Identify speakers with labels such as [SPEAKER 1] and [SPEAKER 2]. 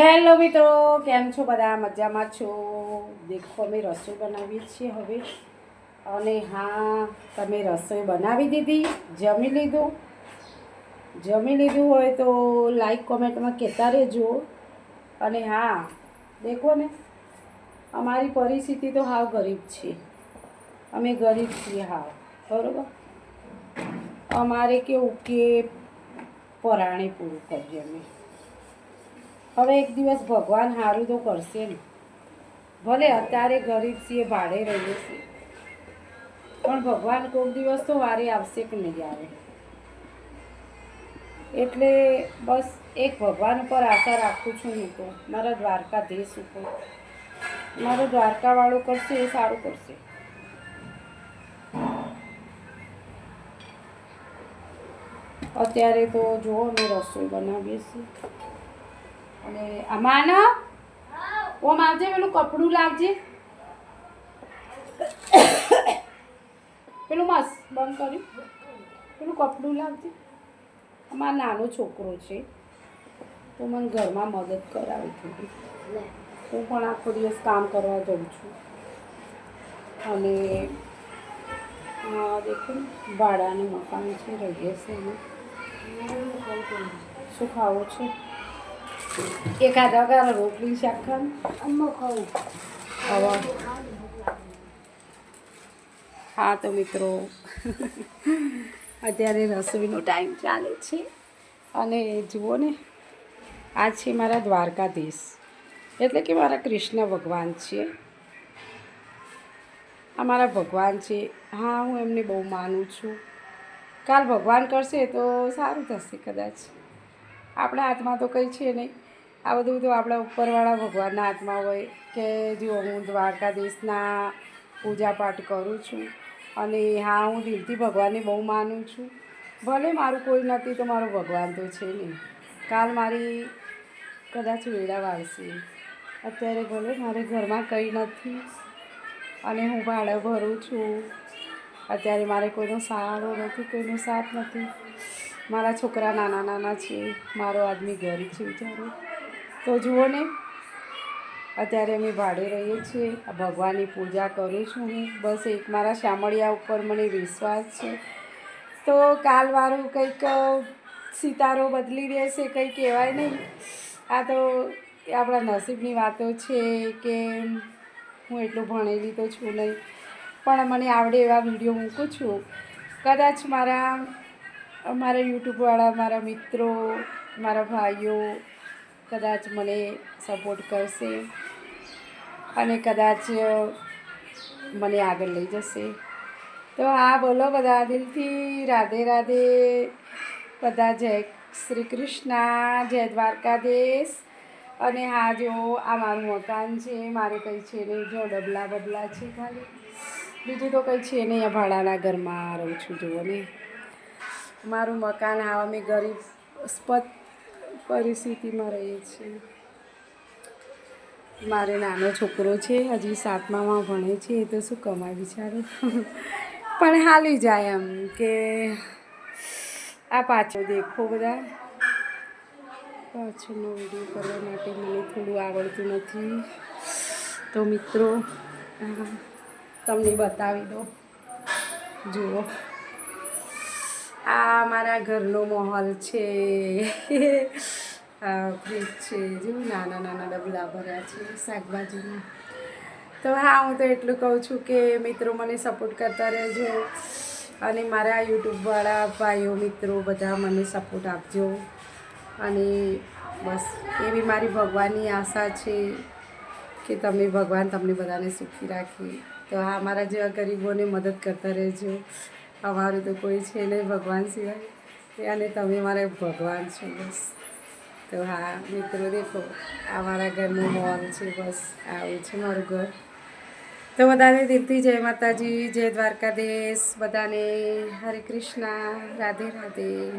[SPEAKER 1] Hello મિત્રો, કેમ છો બધા? મજામાં છો? દેખો, અમે રસોઈ બનાવીએ છીએ હવે. અને હા, તમે રસોઈ બનાવી દીધી, જમી લીધું. જમી લીધું હોય તો લાઈક કોમેન્ટમાં કહેતા રહેજો. અને હા, દેખો ને, અમારી પરિસ્થિતિ તો હાવ ગરીબ છે. અમે ગરીબ છીએ હાવ, બરાબર? અમારે કેવું કે પરાણે પૂરું કરીએ અમે. હવે એક દિવસ ભગવાન સારું તો કરશે ને. ભલે અત્યારે ગરીબ છીએ, ભાડે રહીએ છીએ. પણ ભગવાન કોઈક દિવસ તો વારે આવશે કે નહીં આવે. એટલે બસ એક ભગવાન ઉપર આશા રાખું છું હું તો. મારા દ્વારકાધીશ ઉપર. મારો દ્વારકાવાળો કરશે એ સારું કરશે. અત્યારે તો જુઓ, અમે રસોઈ બનાવીએ છીએ. અને આમાં ઓમ આવજે પેલું કપડું લાવજે પેલું મસ્ત બંધ કર્યું. પેલું કપડું લાવજે અમારો નાનો છોકરો છે. તો મને ઘરમાં મદદ કરાવી થોડી હું પણ આખો દિવસ કામ કરવા જાઉં છું. અને દેખું ભાડાનું મકાન છે, રહીએ છે શું ખાવું છે? એકાદ વગર રોટલી શાક ખાવાનું. હવે હા તો મિત્રો. અત્યારે રસોઈનો ટાઈમ ચાલે છે. અને જુઓ ને, આ છે મારા દ્વારકાધીશ એટલે કે મારા કૃષ્ણ ભગવાન છે. આ મારા ભગવાન છે. હા, હું એમને બહુ માનું છું. કાલ ભગવાન કરશે તો સારું થશે કદાચ. આપણા હાથમાં તો કંઈ છે નહીં. આ બધું તો આપણા ઉપરવાળા ભગવાનના હાથમાં હોય કે જો હું દ્વારકાધીશના પૂજા પાઠ કરું છું અને હા, હું દિલથી ભગવાનને બહુ માનું છું. ભલે મારું કોઈ નથી, તો મારો ભગવાન તો છે નહીં. કાલ મારી કદાચ વેળા વાળશે. અત્યારે ભલે મારે ઘરમાં કંઈ નથી અને હું ભાડે ભરું છું. અત્યારે મારે કોઈનો સહારો નથી, કોઈનો સાથ નથી. મારા છોકરા નાના નાના છે, મારો આદમી ઘર છે વિચારો તો જુઓ ને, અત્યારે અમે ભાડે રહીએ છીએ ભગવાનની પૂજા કરું છું હું. બસ એક મારા શામળિયા ઉપર મને વિશ્વાસ છે. તો કાલવાળું કંઈક સિતારો બદલી દેશે, કંઈ કહેવાય નહીં. આ તો આપણા નસીબની વાતો છે કે હું એટલું ભણેલી તો છું નહીં. પણ મને આવડે એવા વીડિયો મૂકું છું. કદાચ મારા મારા યુટ્યુબવાળા, મારા મિત્રો, મારા ભાઈઓ કદાચ મને સપોર્ટ કરશે અને કદાચ મને આગળ લઈ જશે. તો આ બોલો બધા, દિલથી રાધે રાધે બધા જય શ્રી કૃષ્ણ, જય દ્વારકાધીશ. અને હા, જો આ મારું મકાન છે, મારે કંઈ છે નહીં, જો ડબલા બબલા છે ખાલી. બીજું તો કંઈ છે નહીં આ ભાડાના ઘરમાં રહું છું, જુઓ ને. મારું મકાન હા અમે ગરીબ સ્પત પરિસ્થિતિમાં રહીએ છીએ. મારે નાનો છોકરો છે, હજી સાતમામાં ભણે છે, એ તો શું કમાય બિચારો. પણ હાલી જાય એમ કે આ પાછો દેખો બધા. પાછળનો વીડિયો કરવા માટે મને થોડું આવડતું નથી. તો મિત્રો તમને બતાવી દો જુઓ. આ મારા ઘરનો માહોલ છે. ફ્રીજ છે. જો નાના નાના ડબલા ભર્યા છે શાકભાજીના. તો હા, હું તો એટલું કહું છું કે મિત્રો મને સપોર્ટ કરતા રહેજો. અને મારા યુટ્યુબવાળા ભાઈઓ, મિત્રો બધા મને સપોર્ટ આપજો. અને બસ, એવી મારી ભગવાનની આશા છે કે તમે ભગવાન તમને બધાને સુખી રાખે. તો હા, મારા જેવા ગરીબોને મદદ કરતા રહેજો. અમારું તો કોઈ છે નહીં ભગવાન સિવાય. અને તમે મારે ભગવાન છો, બસ. તો હા, મિત્રો, દેખો, આ મારા ઘરનું મોલ છે, બસ, આવું છે મારું ઘર. તો બધાને દિલથી જય માતાજી, જય દ્વારકાધીશ, બધાને હરે કૃષ્ણ, રાધે રાધે.